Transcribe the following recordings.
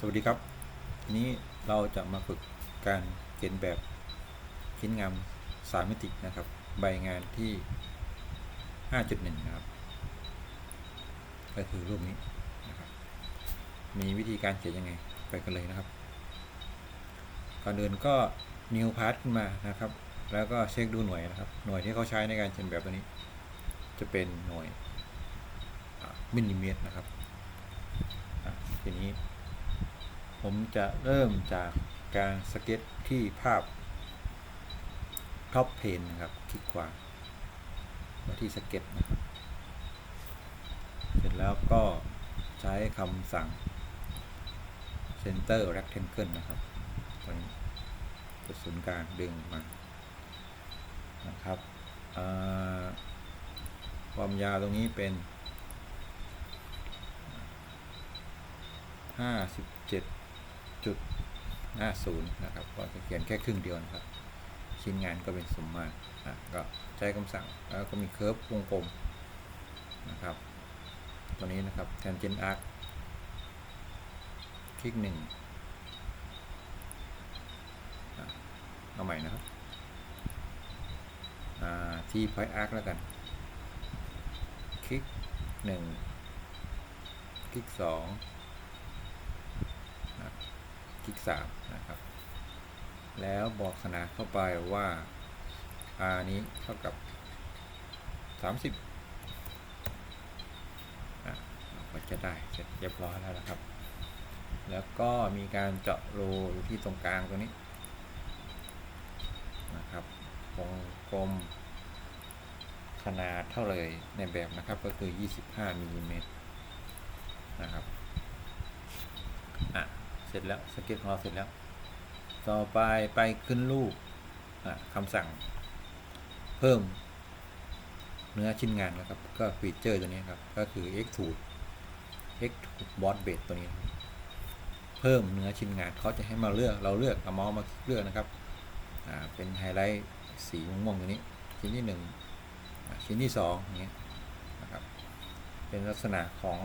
สวัสดีครับทีนี้เราจะมาฝึกการเขียนแบบชิ้นงานสามมิตินะครับ ใบงานที่ 5.1 นะครับ ก็คือรูปนี้นะครับมีวิธีการเขียนยังไงไปกันเลยนะครับ ก่อนอื่นก็ new part ขึ้นมานะครับ แล้วก็เช็คดูหน่วยนะครับ หน่วยที่เขาใช้ในการเขียนแบบตัวนี้ จะเป็นหน่วยมิลลิเมตรนะครับทีนี้ ผมจะเริ่มจากการสเก็ตที่ภาพท็อปเพนนะครับ คลิกขวามาที่สเก็ตนะครับเสร็จแล้วก็ใช้คำสั่ง center rectangle นะครับตัวนี้จุดศูนย์กลางดึงมานะครับความยาวตรงนี้เป็นห้าสิบเจุดห้าศูนย์นะครับ ก็จะเขียนแค่ครึ่งเดียวนะครับ ชิ้นงานก็เป็นสมมาตรอะก็ใช้คำสั่งแล้วก็มีเคิร์ฟวงกลมนะครับ ตัวนี้นะครับ tangent arc คลิกหนึ่งเอาใหม่นะครับอ่าที่ point arc แล้วกัน คลิกหนึ่งคลิกสอง ลิกสามนะครับ แล้วบอกขนาดเข้าไปว่า r นี้เท่ากับ 30อะก็จะได้เสร็จเรียบร้อยแล้วนะครับ แล้วก็มีการเจาะรูอยู่ที่ตรงกลางตรงนี้นะครับวงกลมขนาดเท่าเลยในแบบนะครับก็คือ 25มิลลิเมตรนะครับ อะ เสร็จแล้วสเก็ตของเราเสร็จแล้ว ต่อไปไปขึ้นรูปคำสั่งเพิ่มเนื้อชิ้นงานนะครับ ก็ฟีเจอร์ตัวนี้ครับ ก็คือ extrude extrude boss bed ตัวนี้เพิ่มเนื้อชิ้นงานเขาจะให้มาเลือกเราเลือกเอาเมาส์มาคลิกเลือกนะครับเป็นไฮไลท์สีม่วงๆตัวนี้ชิ้นที่หนึ่งชิ้นที่สองอย่างเงี้ยนะครับเป็นลักษณะของ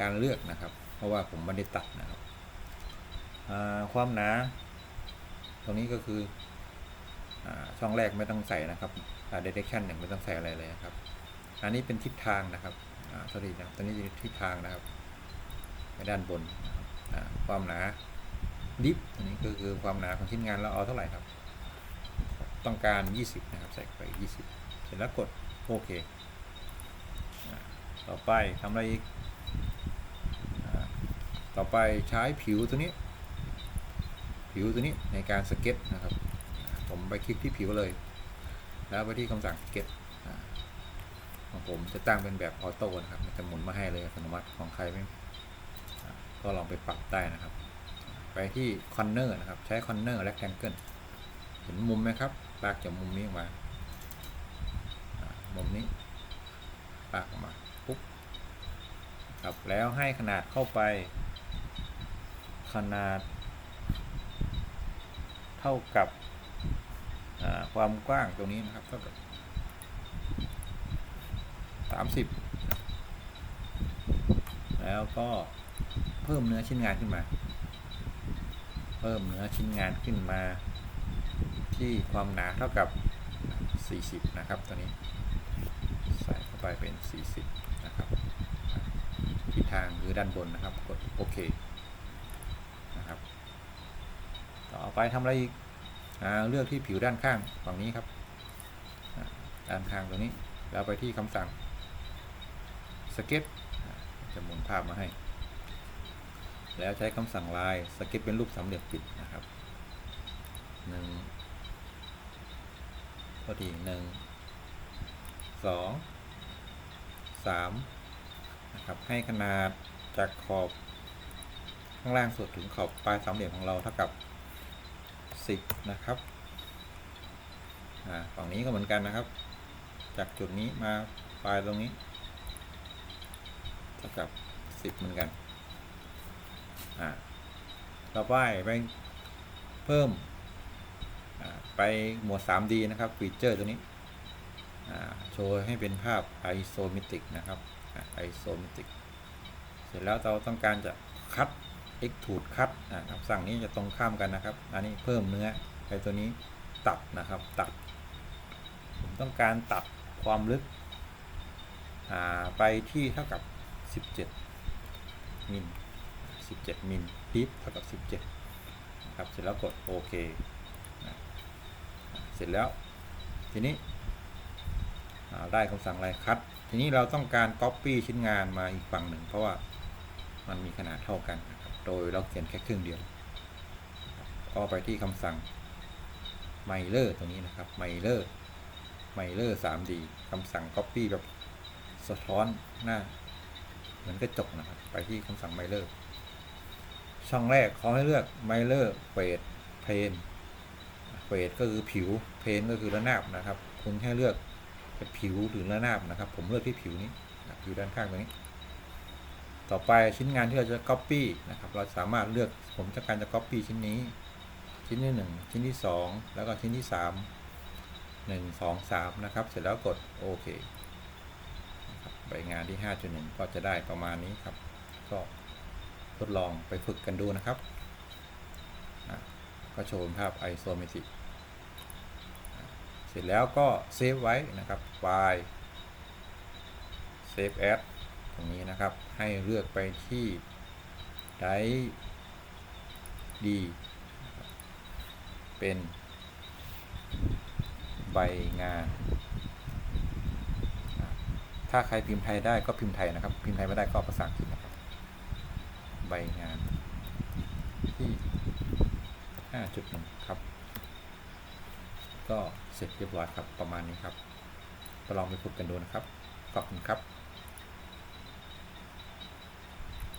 การเลือกนะครับ ราะว่าผมไม่ได้ตัดนะครับความหนา ตรงนี้ก็คืออช่องแรกไม่ต้องใส่นะครับอ่า direction หนึ่งไม่ต้องใส่อะไรเลยนะครับ อันนี้เป็นทิศทางนะครับสวัสดีนะตัวนี้เป็นทิศทางนะครับไปด้านบนความหนาดิฟอันนี้ก็คือความหนาของชิ้นงานเราเอาเท่าไหร่ครับ ต้องการ 20 นะครับ ใส่ไป 20 เสร็จแล้วกดโอเค ต่อไปทำอะไรอีก ต่อไปใช้ผิวตัวนี้ ผิวตัวนี้ในการสเก็ตนะครับ ผมไปคลิกที่ผิวเลย แล้วไปที่คำสั่งสเก็ตของผมจะตั้งเป็นแบบออโต้นะครับ มันจะหมุนมาให้เลยอัตโนมัติของใครไม่ก็ลองไปปรับได้นะครับ ไปที่คอนเนอร์นะครับ ใช้คอนเนอร์และแทงเกิลเห็นมุมไหมครับ ลากจากมุมนี้ออกมาอ่ามุมนี้ ลากออกมา ปุ๊บครับแล้วให้ขนาดเข้าไป ขนาด เท่ากับความกว้างตรงนี้นะครับเท่ากับสามสิบแล้วก็เพิ่มเนื้อชิ้นงานขึ้นมา เพิ่มเนื้อชิ้นงานขึ้นมา ที่ความหนาเท่ากับ 40 นะครับตัวนี้ ใส่เข้าไปเป็น 40 นะครับทิศทางคือด้านบนนะครับ กดโอเค นะครับ ต่อไปทำอะไรอีกอเลือกที่ผิวด้านข้างฝั่งนี้ครับอ่าด้านข้างตรงนี้แล้วไปที่คำสั่งสเก็ตจะหมุนภาพมาให้ แล้วใช้คำสั่งลายสเก็ตเป็นรูปสามเหลี่ยมปิดนะครับหนึ่งพอดีหนึ่งสองสามนะครับให้ขนาดจากขอบ ข้างล่างสุดถึงขอบปลายสามเหลี่ยมของเราเท่ากับ 10 นะครับฝั่งนี้ก็เหมือนกันนะครับ จากจุดนี้มาปลายตรงนี้เท่ากับ 10 เหมือนกันอ่าต่อไปไปเพิ่มไปหมวด 3D นะครับฟีเจอร์ตัวนี้โชว์ให้เป็นภาพ isometric นะครับอ่า isometric เสร็จแล้วเราต้องการจะคัด extrude cut อ่าคำสั่งนี้จะตรงข้ามกันนะครับ อันนี้เพิ่มเนื้อไอ้ตัวนี้ตัดนะครับตัด ผมต้องการตัดความลึกไปที่เท่ากับ 17 มิล 17 มิลดิฟเท่ากับ 17นะครับเสร็จแล้วกดโอเคเสร็จแล้วทีนี้ได้คำสั่งอะไรคัดทีนี้เราต้องการ Copy ชิ้นงานมาอีกฝั่งหนึ่ง เพราะว่ามันมีขนาดเท่ากันนะ โดยเราเขียนแค่ครึ่งเดียว ก็ไปที่คำสั่งไมเลอร์ตรงนี้นะครับไมเลอร์ไมเลอร์ 3D คำสั่ง Copy แบบสะท้อนหน้า เหมือนกระจกนะครับ ไปที่คำสั่งไมเลอร์ช่องแรกเขาให้เลือกไมเลอร์เฟดเพนเฟดก็คือผิวเพนก็คือระนาบนะครับ คุณให้เลือกผิวหรือระนาบนะครับ ผมเลือกที่ผิวนี้นะผิวด้านข้างตรงนี้ ต่อไปชิ้นงานที่เราจะ Copy นะครับ เราสามารถเลือกผมต้องการจะ Copy ชิ้นนี้ ชิ้นที่ 1 ชิ้นที่ 2 แล้วก็ชิ้นที่ 3 1 2 3 นะครับ เสร็จแล้วกดโอเคใบงานที่ 5.1 ก็จะได้ประมาณนี้ครับ ก็ทดลองไปฝึกกันดูนะครับ ก็โชว์ภาพ isometric เสร็จแล้วก็เซฟไว้นะครับไฟล์ save as ตรงนี้นะครับ ให้เลือกไปที่ drive d เป็นใบงาน ถ้าใครพิมพ์ไทยได้ก็พิมพ์ไทยนะครับ พิมพ์ไทยไม่ได้ก็ภาษาอังกฤษนะครับ ใบงานที่ 5.1 ครับ ก็เสร็จเรียบร้อยครับประมาณนี้ครับลองไปฝึกกันดูนะครับ ขอบคุณครับ